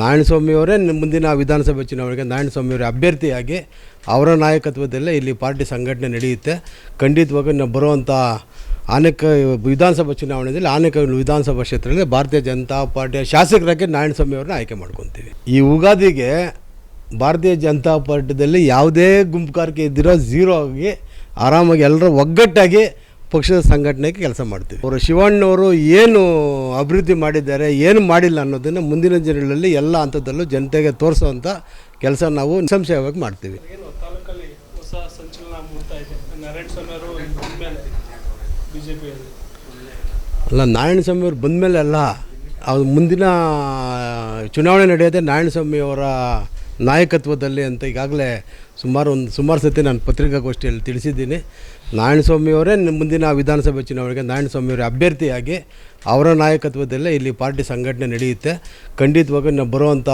ನಾರಾಯಣಸ್ವಾಮಿಯವರೇ ಮುಂದಿನ ವಿಧಾನಸಭೆ ಚುನಾವಣೆಗೆ ನಾರಾಯಣಸ್ವಾಮಿಯವರ ಅಭ್ಯರ್ಥಿಯಾಗಿ ಅವರ ನಾಯಕತ್ವದಲ್ಲೇ ಇಲ್ಲಿ ಪಾರ್ಟಿ ಸಂಘಟನೆ ನಡೆಯುತ್ತೆ. ಖಂಡಿತವಾಗಿ ನಾವು ಬರುವಂಥ ಆನೇಕ ವಿಧಾನಸಭಾ ಚುನಾವಣೆಯಲ್ಲಿ ಆನೇಕ ವಿಧಾನಸಭಾ ಕ್ಷೇತ್ರದಲ್ಲಿ ಭಾರತೀಯ ಜನತಾ ಪಾರ್ಟಿಯ ಶಾಸಕರಾಗಿ ನಾರಾಯಣಸ್ವಾಮಿಯವ್ರನ್ನ ಆಯ್ಕೆ ಮಾಡ್ಕೊತೀವಿ. ಈ ಉಗಾದಿಗೆ ಭಾರತೀಯ ಜನತಾ ಪಾರ್ಟಿದಲ್ಲಿ ಯಾವುದೇ ಗುಂಪುಗಾರಿಕೆ ಇದ್ದಿರೋ ಝೀರೋ ಆಗಿ ಆರಾಮಾಗಿ ಎಲ್ಲರೂ ಒಗ್ಗಟ್ಟಾಗಿ ಪಕ್ಷದ ಸಂಘಟನೆಗೆ ಕೆಲಸ ಮಾಡ್ತೀವಿ. ಅವರು ಶಿವಣ್ಣವರು ಏನು ಅಭಿವೃದ್ಧಿ ಮಾಡಿದ್ದಾರೆ ಏನು ಮಾಡಿಲ್ಲ ಅನ್ನೋದನ್ನು ಮುಂದಿನ ದಿನಗಳಲ್ಲಿ ಎಲ್ಲ ಹಂತದಲ್ಲೂ ಜನತೆಗೆ ತೋರಿಸುವಂಥ ಕೆಲಸ ನಾವು ನಿಸ್ಸಂಶಯವಾಗಿ ಮಾಡ್ತೀವಿ. ಅಲ್ಲ ತಾಲೂಕಲ್ಲಿ ಹೊಸ ಸಂಚಲನ ಮೂಡ್ತಾ ಇದೆ? ನಾರಾಯಣ ಸ್ವಾಮಿ ಅವರು ಮೇಲೆ ಬಿಜೆಪಿಯಲ್ಲಿ. ಅಲ್ಲ ನಾರಾಯಣಸ್ವಾಮಿ ಅವ್ರು ಬಂದಮೇಲೆ ಅಲ್ಲ ಅವ್ರು ಮುಂದಿನ ಚುನಾವಣೆ ನಡೆಯೋದೇ ನಾರಾಯಣಸ್ವಾಮಿಯವರ ನಾಯಕತ್ವದಲ್ಲಿ ಅಂತ ಈಗಾಗಲೇ ಸುಮಾರು ಒಂದು ಸುಮಾರು ಸತಿ ನಾನು ಪತ್ರಿಕಾಗೋಷ್ಠಿಯಲ್ಲಿ ತಿಳಿಸಿದ್ದೀನಿ. ನಾರಾಯಣಸ್ವಾಮಿಯವರೇ ಮುಂದಿನ ವಿಧಾನಸಭೆ ಚುನಾವಣೆಗೆ ನಾರಾಯಣಸ್ವಾಮಿಯವರ ಅಭ್ಯರ್ಥಿಯಾಗಿ ಅವರ ನಾಯಕತ್ವದಲ್ಲೇ ಇಲ್ಲಿ ಪಾರ್ಟಿ ಸಂಘಟನೆ ನಡೆಯುತ್ತೆ. ಖಂಡಿತವಾಗಿ ನಾವು ಬರುವಂಥ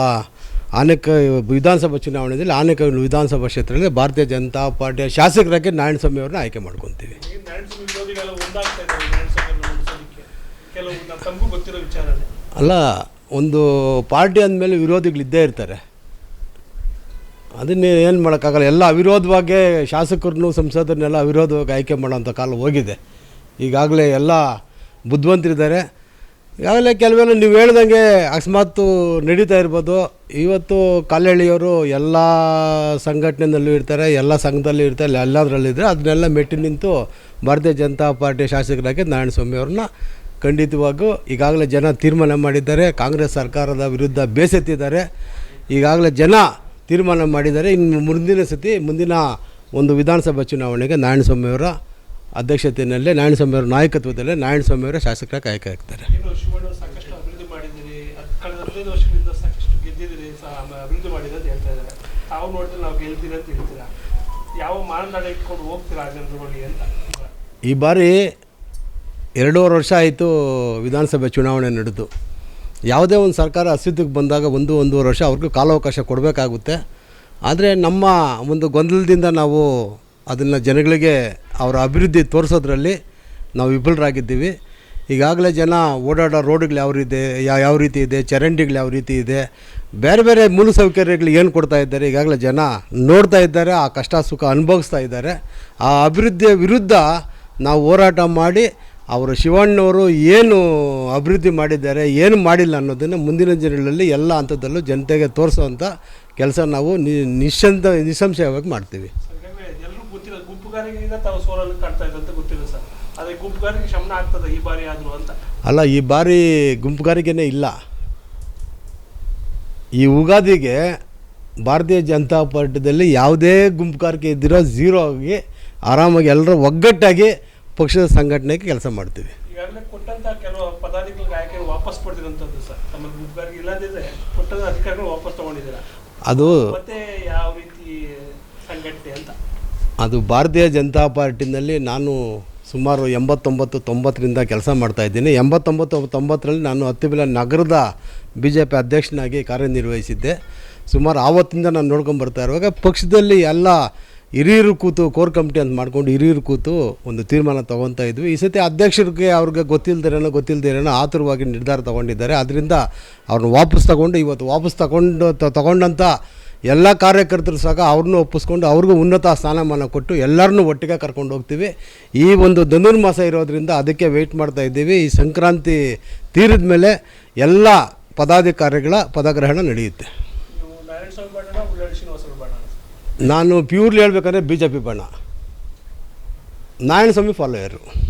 ಆನೇಕ ವಿಧಾನಸಭಾ ಚುನಾವಣೆಯಲ್ಲಿ ಆನೇಕ ವಿಧಾನಸಭಾ ಕ್ಷೇತ್ರದಲ್ಲಿ ಭಾರತೀಯ ಜನತಾ ಪಾರ್ಟಿಯ ಶಾಸಕರಾಗಿ ನಾರಾಯಣಸ್ವಾಮಿಯವ್ರನ್ನ ಆಯ್ಕೆ ಮಾಡ್ಕೊತೀವಿ. ಅಲ್ಲ ಒಂದು ಪಾರ್ಟಿ ಅಂದಮೇಲೆ ವಿರೋಧಿಗಳಿದ್ದೇ ಇರ್ತಾರೆ. ಅದನ್ನೇ ಏನು ಮಾಡೋಕ್ಕಾಗಲ್ಲ. ಎಲ್ಲ ಅವಿರೋಧವಾಗೆ ಶಾಸಕರನ್ನು ಸಂಸದರನ್ನೆಲ್ಲ ಅವಿರೋಧವಾಗಿ ಆಯ್ಕೆ ಮಾಡೋಂಥ ಕಾಲ ಹೋಗಿದೆ. ಈಗಾಗಲೇ ಎಲ್ಲ ಬುದ್ಧಿವಂತರಿದ್ದಾರೆ. ಈಗಾಗಲೇ ಕೆಲವೆಲ್ಲ ನೀವು ಹೇಳ್ದಂಗೆ ಅಕಸ್ಮಾತ್ ನಡೀತಾ ಇರ್ಬೋದು. ಇವತ್ತು ಕಾಲಹಳ್ಳಿಯವರು ಎಲ್ಲ ಸಂಘಟನೆಯಲ್ಲೂ ಇರ್ತಾರೆ, ಎಲ್ಲ ಸಂಘದಲ್ಲೂ ಇರ್ತಾರೆ ಎಲ್ಲದರಲ್ಲಿದ್ದರೆ ಅದನ್ನೆಲ್ಲ ಮೆಟ್ಟಿ ನಿಂತು ಭಾರತೀಯ ಜನತಾ ಪಾರ್ಟಿ ಶಾಸಕರಾಗಿ ನಾರಾಯಣಸ್ವಾಮಿ ಅವ್ರನ್ನ ಖಂಡಿತವಾಗೂ ಈಗಾಗಲೇ ಜನ ತೀರ್ಮಾನ ಮಾಡಿದ್ದಾರೆ. ಕಾಂಗ್ರೆಸ್ ಸರ್ಕಾರದ ವಿರುದ್ಧ ಬೇಸೆತ್ತಿದ್ದಾರೆ. ಈಗಾಗಲೇ ಜನ ತೀರ್ಮಾನ ಮಾಡಿದರೆ ಇನ್ನು ಮುಂದಿನ ಸತಿ ಮುಂದಿನ ಒಂದು ವಿಧಾನಸಭಾ ಚುನಾವಣೆಗೆ ನಾರಾಯಣಸ್ವಾಮಿಯವರ ಅಧ್ಯಕ್ಷತೆಯಲ್ಲೇ ನಾರಾಯಣಸ್ವಾಮಿಯವರ ನಾಯಕತ್ವದಲ್ಲೇ ನಾರಾಯಣಸ್ವಾಮಿಯವರ ಶಾಸಕರ ಕಾಯಕ ಆಗ್ತಾರೆ ಈ ಬಾರಿ ಎರಡೂವರೆ ವರ್ಷ ಆಯಿತು ವಿಧಾನಸಭೆ ಚುನಾವಣೆ ನಡೆದು. ಯಾವುದೇ ಒಂದು ಸರ್ಕಾರ ಅಸ್ತಿತ್ವಕ್ಕೆ ಬಂದಾಗ ಒಂದು, ಒಂದೂವರೆ ವರ್ಷ ಅವ್ರಿಗೂ ಕಾಲಾವಕಾಶ ಕೊಡಬೇಕಾಗುತ್ತೆ. ಆದರೆ ನಮ್ಮ ಒಂದು ಗೊಂದಲದಿಂದ ನಾವು ಅದನ್ನು ಜನಗಳಿಗೆ ಅವರ ಅಭಿವೃದ್ಧಿ ತೋರಿಸೋದ್ರಲ್ಲಿ ನಾವು ವಿಫಲರಾಗಿದ್ದೀವಿ. ಈಗಾಗಲೇ ಜನ ಓಡಾಡೋ ರೋಡ್ಗಳು ಯಾವ ರೀತಿ, ಯಾವ ಯಾವ ರೀತಿ ಇದೆ, ಚರಂಡಿಗಳು ಯಾವ ರೀತಿ ಇದೆ, ಬೇರೆ ಬೇರೆ ಮೂಲಸೌಕರ್ಯಗಳು ಏನು ಕೊಡ್ತಾ ಇದ್ದಾರೆ, ಈಗಾಗಲೇ ಜನ ನೋಡ್ತಾ ಇದ್ದಾರೆ, ಆ ಕಷ್ಟ ಸುಖ ಅನುಭವಿಸ್ತಾ ಇದ್ದಾರೆ. ಆ ಅಭಿವೃದ್ಧಿಯ ವಿರುದ್ಧ ನಾವು ಹೋರಾಟ ಮಾಡಿ ಅವರು ಶಿವಣ್ಣವರು ಏನು ಅಭಿವೃದ್ಧಿ ಮಾಡಿದ್ದಾರೆ ಏನು ಮಾಡಿಲ್ಲ ಅನ್ನೋದನ್ನು ಮುಂದಿನ ದಿನಗಳಲ್ಲಿ ಎಲ್ಲ ಹಂತದಲ್ಲೂ ಜನತೆಗೆ ತೋರಿಸುವಂಥ ಕೆಲಸ ನಾವು ನಿಶ್ಚಂತ ನಿಸ್ಸಂಶಯವಾಗಿ ಮಾಡ್ತೀವಿ. ಅಲ್ಲ ಈ ಬಾರಿ ಗುಂಪುಗಾರಿಕೆನೇ ಇಲ್ಲ. ಈ ಉಗಾದಿಗೆ ಭಾರತೀಯ ಜನತಾ ಪಾರ್ಟಿದಲ್ಲಿ ಯಾವುದೇ ಗುಂಪುಗಾರಿಕೆ ಇದ್ದಿರೋ ಝೀರೋ ಆಗಿ ಆರಾಮಾಗಿ ಎಲ್ಲರೂ ಒಗ್ಗಟ್ಟಾಗಿ ಪಕ್ಷದ ಸಂಘಟನೆಗೆ ಕೆಲಸ ಮಾಡ್ತೀವಿ. ಈಗಾಗಲೇ ಕೊಟ್ಟಂತ ಕೆಲವು ಪದಾಧಿಕಾರಿಗಳ ಆಯ್ಕೆ ವಾಪಸ್ ಪಡೆದಿರುವಂಥದ್ದು ಸರ್. ತಮ್ಮ ಗುಂಪುಗಾರಿಕೆ ಇಲ್ಲದಿದ್ರೆ ಕೊಟ್ಟಂತ ಅಧಿಕಾರಿಗಳು ವಾಪಸ್ ತಗೊಂಡಿದ್ದೀರಾ? ಅದು ಮತ್ತೆ ಯಾವ ರೀತಿ ಸಂಘಟನೆ ಅಂತ? ಅದು ಭಾರತೀಯ ಜನತಾ ಪಾರ್ಟಿನಲ್ಲಿ ನಾನು ಸುಮಾರು ಎಂಬತ್ತೊಂಬತ್ತು ತೊಂಬತ್ತರಿಂದ ಕೆಲಸ ಮಾಡ್ತಾಯಿದ್ದೀನಿ ಎಂಬತ್ತೊಂಬತ್ತು ತೊಂಬತ್ತರಲ್ಲಿ ನಾನು ಹತ್ತಿಬಿಲ ನಗರದ ಬಿ ಜೆ ಪಿ ಅಧ್ಯಕ್ಷನಾಗಿ ಕಾರ್ಯನಿರ್ವಹಿಸಿದ್ದೆ. ಸುಮಾರು ಆವತ್ತಿಂದ ನಾನು ನೋಡ್ಕೊಂಡು ಬರ್ತಾ ಇರುವಾಗ ಪಕ್ಷದಲ್ಲಿ ಎಲ್ಲ ಹಿರಿಯರು ಕೂತು ಕೋರ್ ಕಮಿಟಿ ಅಂತ ಮಾಡ್ಕೊಂಡು ಹಿರಿಯರು ಕೂತು ಒಂದು ತೀರ್ಮಾನ ತೊಗೊತಾ ಇದ್ವಿ. ಈ ಸತಿ ಅಧ್ಯಕ್ಷರಿಗೆ ಅವ್ರಿಗೆ ಗೊತ್ತಿಲ್ದಿರೇನೋ ಗೊತ್ತಿಲ್ದಿರೇನೋ ಆತುರವಾಗಿ ನಿರ್ಧಾರ ತೊಗೊಂಡಿದ್ದಾರೆ. ಅದರಿಂದ ಅವ್ರನ್ನ ವಾಪಸ್ ತಗೊಂಡು ಇವತ್ತು ವಾಪಸ್ ತಗೊಂಡು ತಗೊಂಡಂಥ ಎಲ್ಲ ಕಾರ್ಯಕರ್ತರು ಸಹ ಅವ್ರನ್ನೂ ಒಪ್ಪಿಸ್ಕೊಂಡು ಅವ್ರಿಗೂ ಉನ್ನತ ಸ್ಥಾನಮಾನ ಕೊಟ್ಟು ಎಲ್ಲರನ್ನೂ ಒಟ್ಟಿಗೆ ಕರ್ಕೊಂಡು ಹೋಗ್ತೀವಿ. ಈ ಒಂದು ಧನುರ್ಮಾಸ ಇರೋದರಿಂದ ಅದಕ್ಕೆ ವೆಯ್ಟ್ ಮಾಡ್ತಾ ಇದ್ದೀವಿ. ಈ ಸಂಕ್ರಾಂತಿ ತೀರಿದ ಮೇಲೆ ಎಲ್ಲ ಪದಾಧಿಕಾರಿಗಳ ಪದಗ್ರಹಣ ನಡೆಯುತ್ತೆ. ನಾನು ಪ್ಯೂರ್ಲಿ ಹೇಳಬೇಕಂದ್ರೆ ಬಿ ಜೆ ಪಿ ಬಣ್ಣ. ನಾರಾಯಣಸ್ವಾಮಿ ಫಾಲೋಯರು